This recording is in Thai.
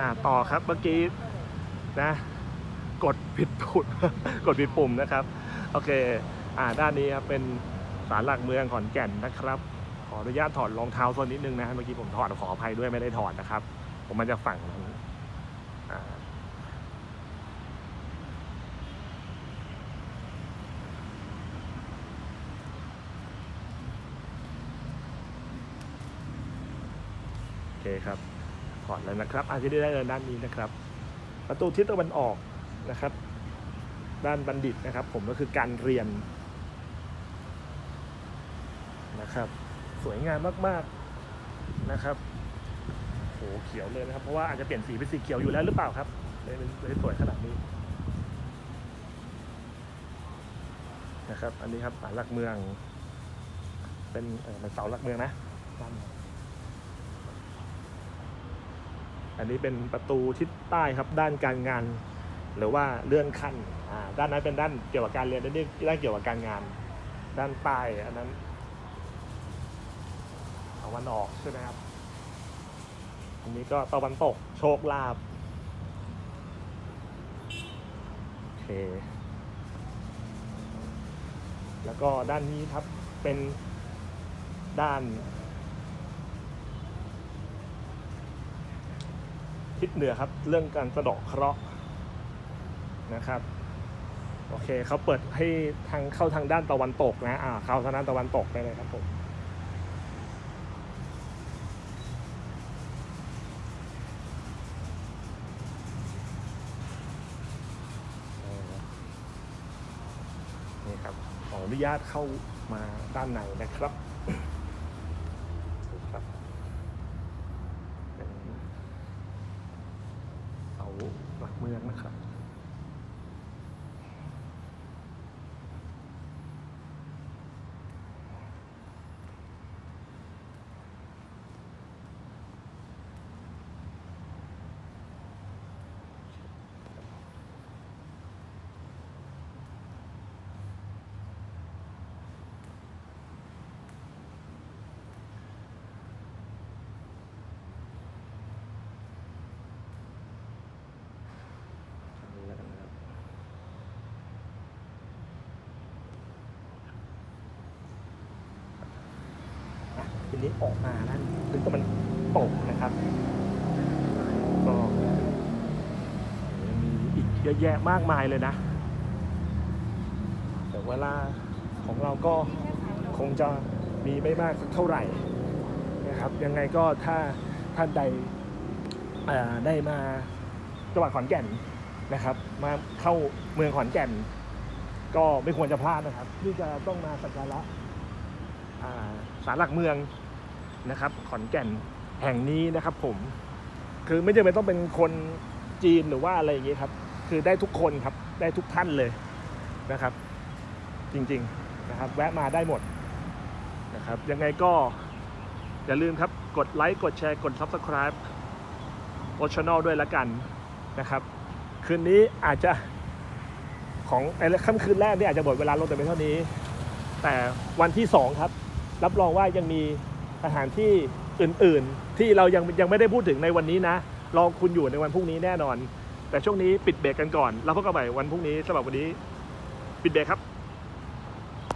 อ่าต่อครับเมื่อกี้นะกดผิดปุ่มกดผิดปุ่มนะครับโอเคอ่าด้านนี้ครับเป็นศาลหลักเมืองขอนแก่นนะครับ ขออนุญาตถอดรองเท้าส่วนนิดนึงนะเมื่อกี้ผมถอดขออภัยด้วยไม่ได้ถอดนะครับ ผมมันจะฝั่งนั้นอ่าโอเคครับ ถอดแล้วนะครับอาจจะได้เดินด้านนี้นะครับ ประตูทิศตะวันออกนะครับ ด้านบัณฑิตนะครับ ผมก็คือการเรียนนะครับ สวยงามมากๆนะครับโหเขียวเลยนะครับ เพราะว่าอาจจะเปลี่ยนสีเป็นสีเขียวอยู่แล้วหรือเปล่าครับเลยเลยสวยขนาดนี้นะครับ อันนี้ครับศาลหลักเมือง เป็นเออเป็นเสาหลักเมืองนะด้านใน อันนี้เป็นประตูทิศใต้ครับด้านการงาน หรือว่าเลื่อนขั้นด้านนั้นเป็นด้านเกี่ยวกับการเรียนด้านนี้ด้านเกี่ยวกับการงาน ด้านใต้อันนั้นตะวันออกใช่ไหมครับ อันนี้ก็ตะวันตกโชคลาภโอเค แล้วก็ด้านนี้ครับเป็นด้าน ทิศเหนือครับ เรื่องการสะเดาะเคราะห์นะครับโอเคเขาเปิดให้ทางเข้าทางด้านตะวันตกนะอ่าเข้าทางด้านตะวันตกได้เลยครับผมนี่ครับขออนุญาตเข้ามาด้านในนะครับ เป็นเสาหลักเมืองนะครับ ทางนี้แล้วกันนะครับ อะทีนี้ออกมาด้านซึ่งก็มันตกนะครับ ก็มีอีกเยอะแยะมากมายเลยนะ แต่เวลาของเราก็คงจะมีไม่มากสักเท่าไหร่นะครับ ยังไงก็ถ้าท่านใดได้มาจังหวัดขอนแก่นนะครับ มาเข้าเมืองขอนแก่น ก็ไม่ควรจะพลาดนะครับที่จะต้องมาสักการะอ่าศาลหลักเมือง นะครับ ขอนแก่นแห่งนี้นะครับผม คือไม่จำเป็นต้องเป็นคนจีนหรือว่าอะไรอย่างนี้ยครับ คือได้ทุกคนครับ ได้ทุกท่านเลยนะครับ จริงๆนะครับ แวะมาได้หมดนะครับ ยังไงก็อย่าลืมครับ กดไลค์ กดแชร์ กด Subscribe โอช n นลด้วยละกันนะครับ คืนนี้อาจจะของไอ้ค่ำคืนแรกนี่อาจจะหมดเวลาลงแต่เป็นเท่านี้ แต่วันที่สองครับ รับรองว่ายังมี สถานที่อื่นๆ ที่เรายังยังไม่ได้พูดถึงในวันนี้นะรอคุณอยู่ในวันพรุ่งนี้แน่นอน แต่ช่วงนี้ปิดเบรกกันก่อนแล้วพบกันใหม่วันพรุ่งนี้สำหรับวันนี้ ปิดเบรกครับ